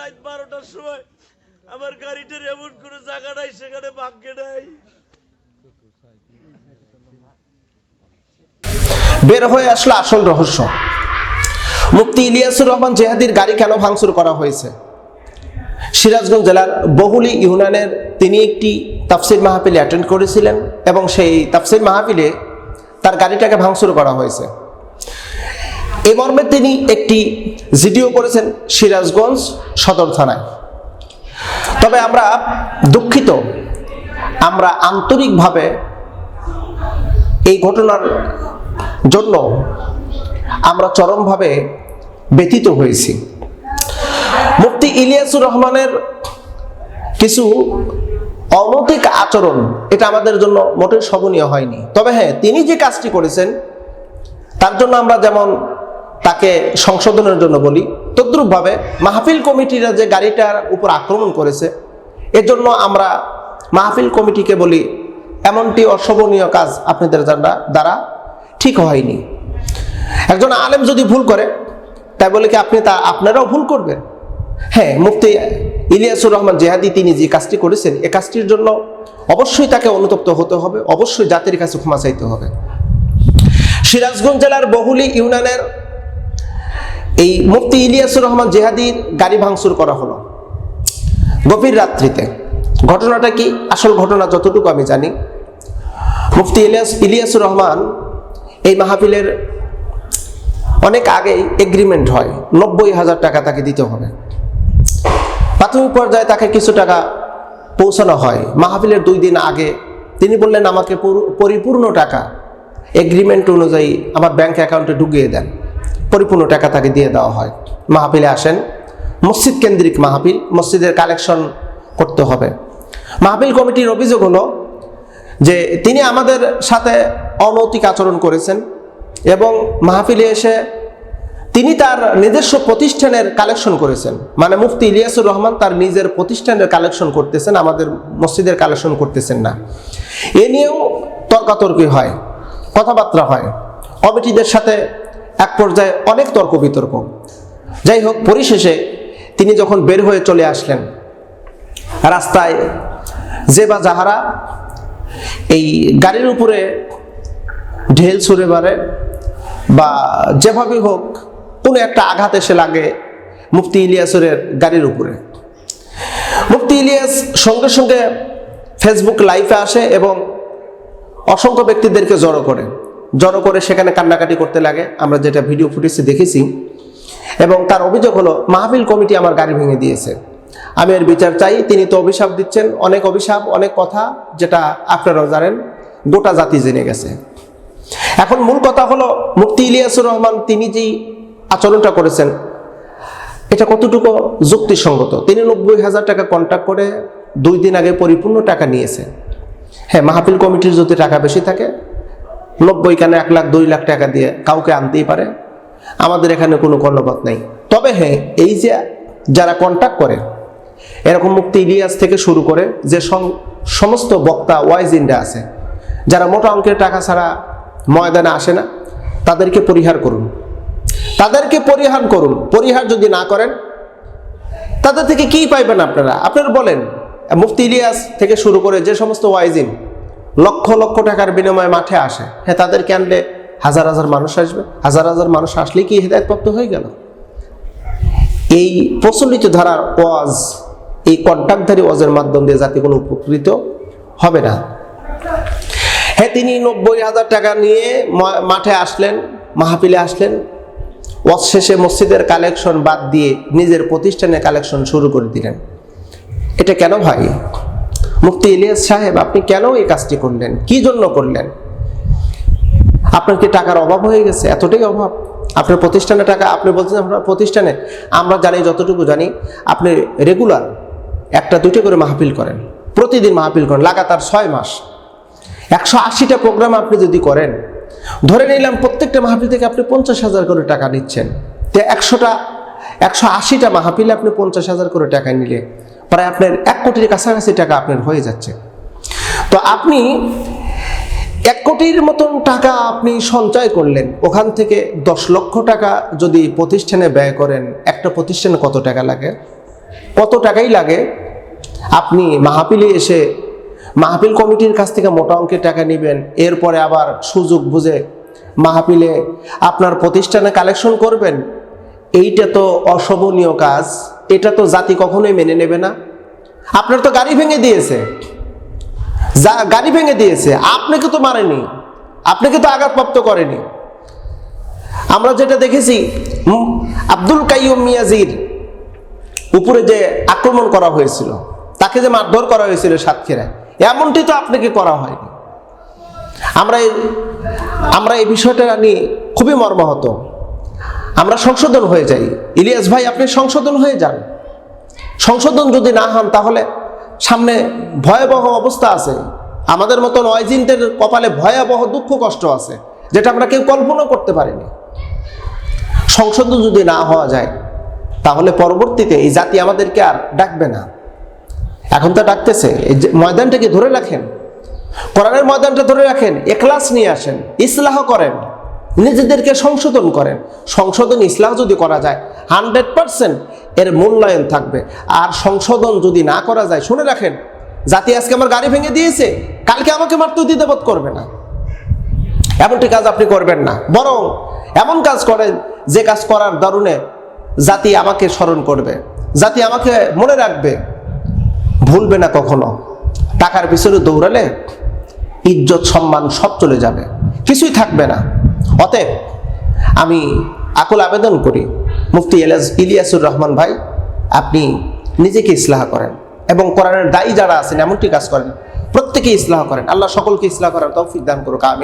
রাত বারোটার সময়। আমার গাড়িটার এমন কোনো জায়গা নাই, সেখানে ভাগ্যে নাই। বের হয়ে আসলো আসল রহস্য। মুফতি ইলিয়াসুর রহমান জেহাদির গাড়ি কেন ভাঙচুর করা হয়েছে? সিরাজগঞ্জ জেলার বহুলি ইউনানের তিনি একটি তাফসির মাহফিলে অ্যাটেন্ড করেছিলেন এবং সেই তাফসির মাহফিলে তার গাড়িটাকে ভাঙচুর করা হয়েছে। এ মর্মে তিনি একটি জিডিও করেছেন সিরাজগঞ্জ সদর থানায়। তবে আমরা দুঃখিত, আমরা আন্তরিকভাবে এই ঘটনার জন্য আমরা চরমভাবে ব্যথিত হয়েছি। মুফতি ইলিয়াসুর রহমানের কিছু অনৈতিক আচরণ এটা আমাদের জন্য মোটেই শোভনীয় হয়নি। তবে হ্যাঁ তিনি যে কাজটি করেছেন, তার জন্য আমরা যেমন তাকে সংশোধনের জন্য বলি। তদ্রূপভাবে মাহফিল কমিটিরা যে গাড়িটার উপর আক্রমণ করেছে এর জন্য আমরা মাহফিল কমিটিকে বলি, এমনটি অশোভনীয় কাজ আপনাদের দ্বারা দ্বারা ঠিক হয়নি। একজন আলেম যদি ভুল করে, তাই বলে কি আপনি তা আপনারাও ভুল করবেন? হ্যাঁ মুফতি ইলিয়াসুর রহমান জেহাদি তিনি যে কাজটি করেছেন, এ কাজটির জন্য অবশ্যই তাকে অনুতপ্ত হতে হবে, অবশ্যই জাতির কাছে ক্ষমা চাইতে হবে। সিরাজগঞ্জ জেলার বহুলি ইউনিয়নের এই মুফতি ইলিয়াসুর রহমান জেহাদির গাড়ি ভাঙচুর করা হলো। গভীর রাত্রিতে। ঘটনাটা কি? আসল ঘটনা যতটুকু আমি জানি। মুফতি ইলিয়াস ইলিয়াসুর রহমান এই মাহফিলের অনেক আগেই এগ্রিমেন্ট হয়। নব্বই হাজার টাকা তাকে দিতে হবে। প্রাথমিক পর্যায়ে তাকে কিছু টাকা পৌঁছানো হয়। মাহফিলের দুই দিন আগে তিনি বললেন, আমাকে পরিপূর্ণ টাকা এগ্রিমেন্ট অনুযায়ী আমার ব্যাংক অ্যাকাউন্টে ঢুকিয়ে দেন। পরিপূর্ণ টাকা তাকে দিয়ে দেওয়া হয়। মাহফিলে আসেন। মসজিদ কেন্দ্রিক মাহফিল, মসজিদের কালেকশন করতে হবে। মাহফিল কমিটির অভিযোগ হলো যে তিনি আমাদের সাথে অনৈতিক আচরণ করেছেন এবং মাহফিলে এসে তিনি তার নিজস্ব প্রতিষ্ঠানের কালেকশন করেছেন। মানে মুফতি ইলিয়াসুর রহমান তার নিজের প্রতিষ্ঠানের কালেকশন করতেছেন, আমাদের মসজিদের কালেকশন করতেছেন না। এ নিয়েও তর্কাতর্কি হয়, কথাবার্তা হয়। কমিটিদের সাথে এক পর্যায়ে অনেক তর্ক বিতর্ক। যাই হোক, পরিশেষে তিনি যখন বের হয়ে চলে আসলেন, রাস্তায় যে বা যাহারা এই গাড়ির উপরে ঢেল ছুঁড়ে মারে বা যেভাবে হোক, কোনো একটা আঘাত এসে লাগে মুফতি ইলিয়াসের গাড়ির উপরে। মুফতি ইলিয়াস সঙ্গে সঙ্গে ফেসবুক লাইভে আসে এবং অসংখ্য ব্যক্তিদেরকে জড়ো করে। জড়ো করে সেখানে কান্নাকাটি করতে লাগে। আমরা যেটা ভিডিও ফুটেজে দেখেছি। এবং তার অভিযোগ হলো, মাহফিল কমিটি আমার গাড়ি ভেঙে দিয়েছে। আমি এর বিচার চাই। তিনি তো অভিশাপ দিচ্ছেন। অনেক অভিশাপ, অনেক কথা যেটা আপনারাও জানেন। গোটা জাতি জেনে গেছে। এখন মূল কথা হলো, মুফতি ইলিয়াসুর রহমান তিনি যেই আচরণটা করেছেন, এটা কতটুকু যুক্তিসঙ্গত? তিনি নব্বই হাজার টাকা কন্ট্যাক্ট করে দুই দিন আগে পরিপূর্ণ টাকা নিয়েছে। হ্যাঁ মাহফিল কমিটির যদি টাকা বেশি থাকে নব্বই কেন এক লাখ, দুই লাখ টাকা দিয়ে কাউকে আনতেই পারে। আমাদের এখানে কোনো কর্ণপাত নেই। তবে হ্যাঁ এই যে যারা কন্ট্যাক্ট করে, এরকম মুক্তি ইলিয়াস থেকে শুরু করে যে সমস্ত বক্তা ওয়াইজ ইন্ডিয়া আছে, যারা মোটা অঙ্কের টাকা ছাড়া ময়দানে আসে না, তাদেরকে পরিহার করুন। তাদেরকে পরিহার করুন। পরিহার যদি না করেন, তাদের থেকে কি পাইবেন আপনারা? আপনারা বলেন, মুফতি ইলিয়াস থেকে শুরু করে যে সমস্ত ওয়াইজিন লক্ষ লক্ষ টাকার বিনিময়ে মাঠে আসে। হ্যাঁ তাদেরকে আনলে হাজার হাজার মানুষ আসবে। হাজার হাজার মানুষ আসলে কি হৃদায়তপ্রাপ্ত হয়ে গেল? এই প্রচলিত ধারার ওয়াজ, এই কন্ট্যাক্টধারী ওয়াজের মাধ্যম দিয়ে জাতি কোনো উপকৃত হবে না। হ্যাঁ তিনি নব্বই হাজার টাকা নিয়ে মাঠে আসলেন, মাহফিলে আসলেন। ওয়াজ শেষে মসজিদের কালেকশন বাদ দিয়ে নিজের প্রতিষ্ঠানে কালেকশন শুরু করে দিলেন। এটা কেন ভাই? মুফতি ইলিয়াস সাহেব, আপনি কেন এই কাজটি করলেন? কি জন্য করলেন? আপনার কি টাকার অভাব হয়ে গেছে? এতটাই অভাব। আপনার প্রতিষ্ঠানে টাকা, আপনি বলছেন আপনার প্রতিষ্ঠানে, আমরা জানি, যতটুকু জানি, আপনি রেগুলার একটা, দুইটা করে মাহফিল করেন। প্রতিদিন মাহফিল করেন, লাগাতার ছয় মাস। একশো আশিটা প্রোগ্রাম আপনি যদি করেন, ধরে নিলাম প্রত্যেকটা মাহফিল থেকে আপনি পঞ্চাশ হাজার করে টাকা নিচ্ছেন। তো একশোটা, একশো আশিটা মাহফিলে আপনি পঞ্চাশ হাজার করে টাকা নিলে প্রায় আপনার এক কোটির কাছাকাছি টাকা আপনার হয়ে যাচ্ছে। তো আপনি এক কোটির মতন টাকা আপনি সঞ্চয় করলেন, ওখান থেকে দশ লক্ষ টাকা যদি প্রতিষ্ঠানে ব্যয় করেন, একটা প্রতিষ্ঠানে কত টাকা লাগে? কত টাকাই লাগে? আপনি মাহাপিলে এসে মাহফিল কমিটির কাছ থেকে মোটা অঙ্কের টাকা নেবেন, এরপরে আবার সুযোগ বুঝে মাহফিলে আপনার প্রতিষ্ঠানে কালেকশন করবেন, এইটা তো অশোভনীয় কাজ। এটা তো জাতি কখনোই মেনে নেবে না। আপনার তো গাড়ি ভেঙে দিয়েছে। গাড়ি ভেঙে দিয়েছে। আপনাকে তো মারেনি। আপনাকে তো আঘাতপ্রাপ্ত করেনি। আমরা যেটা দেখেছি আব্দুল কাইয়ুম মিয়াজির উপরে যে আক্রমণ করা হয়েছিল, তাকে যে মারধর করা হয়েছিল সাতক্ষীরায়, এমনটি তো আপনাকে করা হয়নি। আমরা আমরা এই বিষয়টা নিয়ে খুবই মর্মাহত। আমরা সংশোধন হয়ে যাই। ইলিয়াস ভাই, আপনি সংশোধন হয়ে যান। সংশোধন যদি না হন, তাহলে সামনে ভয়াবহ অবস্থা আছে। আমাদের মতন অয়জিনদের কপালে ভয়াবহ দুঃখ কষ্ট আছে, যেটা আমরা কেউ কল্পনা করতে পারিনি। সংশোধন যদি না হওয়া যায়, তাহলে পরবর্তীতে এই জাতি আমাদেরকে আর ডাকবে না। এখন তো ডাকতেছে, এই ময়দানটাকে ধরে রাখেন। কোরআনের ময়দানটা ধরে রাখেন, এখলাস নিয়ে আসেন, ইসলাহ করেন। নিজেদেরকে সংশোধন করেন। সংশোধন ইসলাম যদি করা যায়, হান্ড্রেড পারসেন্ট এর মূল্যায়ন থাকবে। আর সংশোধন যদি না করা যায়, শুনে রাখেন, জাতি আজকে আমার গাড়ি ভেঙে দিয়েছে, কালকে আমাকে মারতে দিতে বোধ করবে না। এমনটি কাজ আপনি করবেন না। বরং এমন কাজ করেন, যে কাজ করার দারুণে জাতি আমাকে স্মরণ করবে। জাতি আমাকে মনে রাখবে, ভুলবে না কখনো। টাকার পিছনে দৌড়ালে ইজ্জত সম্মান সব চলে যাবে। কিছুই থাকবে না। অতএব আমি আকুল আবেদন করি, মুফতি এলাস ইলিয়াসুর রহমান ভাই, আপনি নিজেকে ইসলাহ করেন এবং কোরআনের দায়ী যারা আছেন এমনটি কাজ করেন প্রত্যেকে ইসলাহ করেন। আল্লাহ সকলকে ইসলাহ করার তৌফিক দান করুক আমি